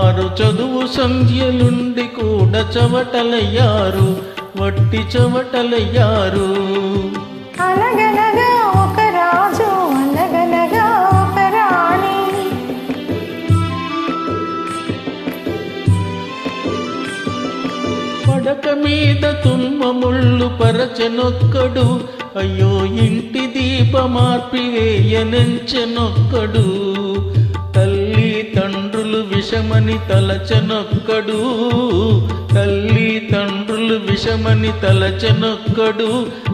చదువు సంధ్యలుండి కూడా చవటలయ్యారు వట్టి చవటలయ్యారు. అనగనగా ఒక రాజు అనగనగా ఒక రాణి. పడక మీద తున్మముళ్ళు పరచనొక్కడు అయ్యో ఇంటి దీపమార్పివేయనెంచెనొక్కడు. విషమని తలచనొక్కడు తల్లి తండ్రులు విషమని తలచనొక్కడు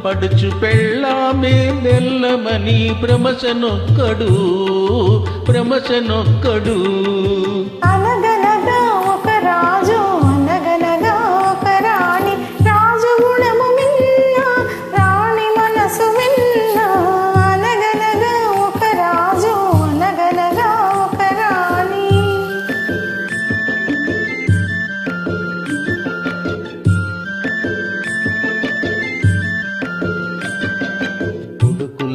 పడుచు పెళ్ళామే నెల్లమని భ్రమచనొక్కడు భ్రమచనొక్కడు.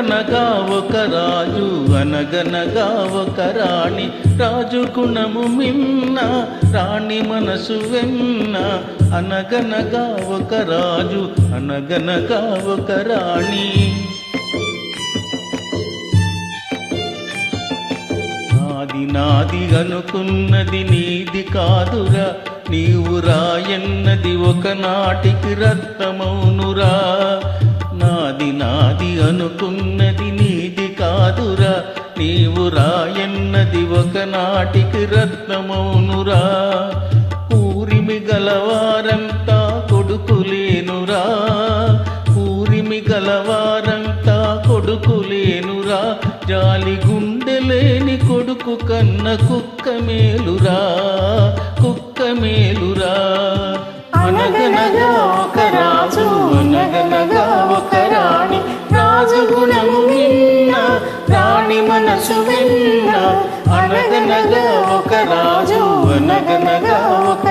అనగనగా ఒక రాజు అనగనగా ఒక రాణి. రాజు గుణము మిన్న రాణి మనసు వెన్న. అనగనగా ఒక రాజు అనగనగా ఒక రాణి. నాది నాది అనుకున్నది నీది కాదురా. నీవు రాయన్నది ఒకనాటికి రక్తమౌనురా. నాది నాది అనుకున్నది నీది కాదురా. నీవు రాయన్నది ఒకనాటికి రత్నమౌనురా. ఊరిమి గలవారంతా కొడుకులేనురా. ఊరిమి గలవారంతా కొడుకులేనురా. జాలి గుండెలేని కొడుకు కన్న కుక్క మేలురా. కుక్క మేలురా. అనగనగా ఒక రాజు అనగ మనసు విన్న అనగనగా ఒక రాజు అనగనగా ఒక